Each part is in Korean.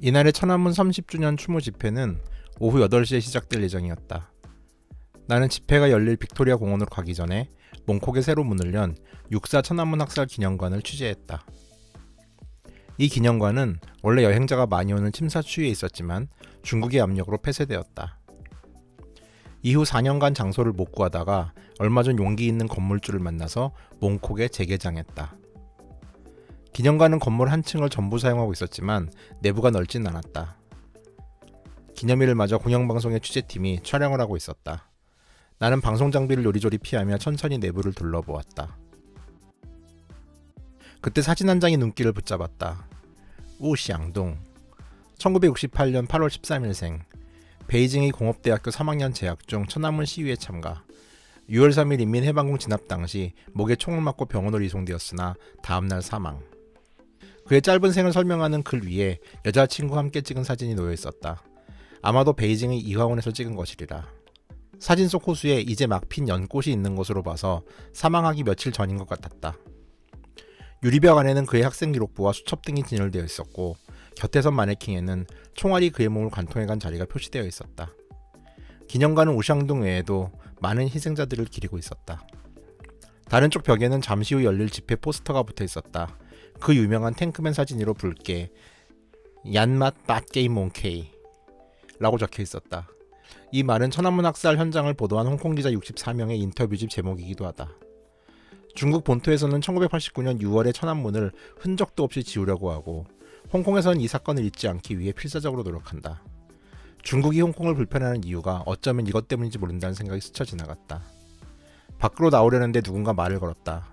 이날의 천안문 30주년 추모 집회는 오후 8시에 시작될 예정이었다. 나는 집회가 열릴 빅토리아 공원으로 가기 전에 몽콕에 새로 문을 연 육사 천안문 학살 기념관을 취재했다. 이 기념관은 원래 여행자가 많이 오는 침사 추위에 있었지만 중국의 압력으로 폐쇄되었다. 이후 4년간 장소를 못 구하다가 얼마 전 용기 있는 건물주를 만나서 몽콕에 재개장했다. 기념관은 건물 한 층을 전부 사용하고 있었지만 내부가 넓진 않았다. 기념일을 맞아 공영방송의 취재팀이 촬영을 하고 있었다. 나는 방송 장비를 요리조리 피하며 천천히 내부를 둘러보았다. 그때 사진 한 장이 눈길을 붙잡았다. 우시앙동 1968년 8월 13일생 베이징의 공업대학교 3학년 재학 중 천안문 시위에 참가 6월 3일 인민해방군 진압 당시 목에 총을 맞고 병원으로 이송되었으나 다음날 사망 그의 짧은 생을 설명하는 글 위에 여자친구와 함께 찍은 사진이 놓여 있었다. 아마도 베이징의 이화원에서 찍은 것이리라. 사진 속 호수에 이제 막 핀 연꽃이 있는 것으로 봐서 사망하기 며칠 전인 것 같았다. 유리벽 안에는 그의 학생 기록부와 수첩 등이 진열되어 있었고 곁에 선 마네킹에는 총알이 그의 몸을 관통해간 자리가 표시되어 있었다. 기념관은 우샹동 외에도 많은 희생자들을 기리고 있었다. 다른 쪽 벽에는 잠시 후 열릴 집회 포스터가 붙어 있었다. 그 유명한 탱크맨 사진으로 붉게 얀맛 밭게임 몽케이 라고 적혀 있었다. 이 말은 천안문 학살 현장을 보도한 홍콩 기자 64명의 인터뷰집 제목이기도 하다. 중국 본토에서는 1989년 6월에 천안문을 흔적도 없이 지우려고 하고 홍콩에서는 이 사건을 잊지 않기 위해 필사적으로 노력한다. 중국이 홍콩을 불편해하는 이유가 어쩌면 이것 때문인지 모른다는 생각이 스쳐 지나갔다. 밖으로 나오려는데 누군가 말을 걸었다.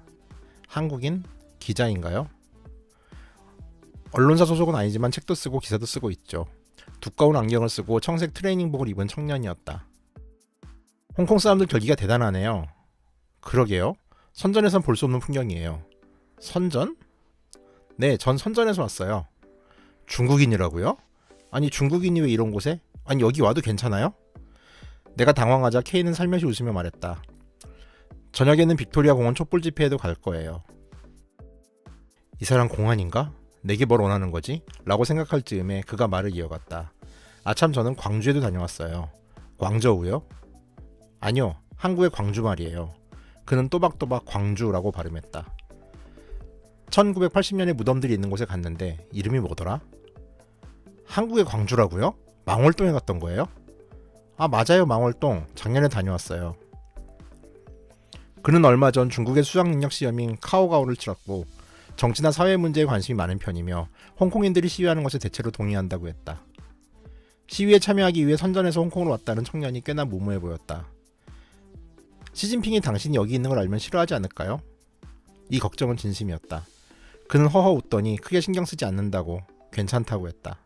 한국인? 기자인가요? 언론사 소속은 아니지만 책도 쓰고 기사도 쓰고 있죠. 두꺼운 안경을 쓰고 청색 트레이닝복을 입은 청년이었다. 홍콩 사람들 결기가 대단하네요. 그러게요. 선전에선 볼 수 없는 풍경이에요. 선전? 네, 전 선전에서 왔어요. 중국인이라고요? 아니 중국인이 왜 이런 곳에? 아니 여기 와도 괜찮아요? 내가 당황하자 케이는 살며시 웃으며 말했다. 저녁에는 빅토리아 공원 촛불 집회에도 갈 거예요. 이 사람 공안인가? 내게 뭘 원하는 거지? 라고 생각할 즈음에 그가 말을 이어갔다. 아참 저는 광주에도 다녀왔어요. 광저우요? 아니요, 한국의 광주 말이에요. 그는 또박또박 광주라고 발음했다. 1980년에 무덤들이 있는 곳에 갔는데 이름이 뭐더라? 한국의 광주라고요? 망월동에 갔던 거예요? 아 맞아요 망월동 작년에 다녀왔어요. 그는 얼마 전 중국의 수학 능력 시험인 카오가오를 치렀고 정치나 사회 문제에 관심이 많은 편이며 홍콩인들이 시위하는 것에 대체로 동의한다고 했다. 시위에 참여하기 위해 선전에서 홍콩으로 왔다는 청년이 꽤나 무모해 보였다. 시진핑이 당신이 여기 있는 걸 알면 싫어하지 않을까요? 이 걱정은 진심이었다. 그는 허허 웃더니 크게 신경 쓰지 않는다고 괜찮다고 했다.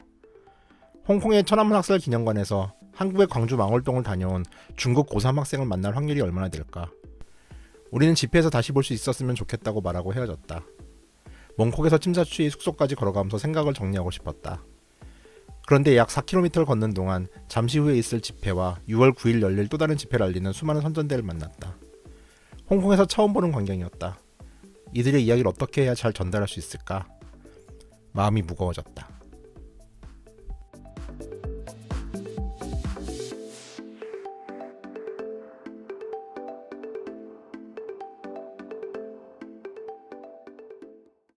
홍콩의 천안문 학살 기념관에서 한국의 광주 망월동을 다녀온 중국 고3 학생을 만날 확률이 얼마나 될까? 우리는 집회에서 다시 볼 수 있었으면 좋겠다고 말하고 헤어졌다. 몽콕에서 침사추이 숙소까지 걸어가면서 생각을 정리하고 싶었다. 그런데 약 4km를 걷는 동안 잠시 후에 있을 집회와 6월 9일 열릴 또 다른 집회를 알리는 수많은 선전대를 만났다. 홍콩에서 처음 보는 광경이었다. 이들의 이야기를 어떻게 해야 잘 전달할 수 있을까? 마음이 무거워졌다.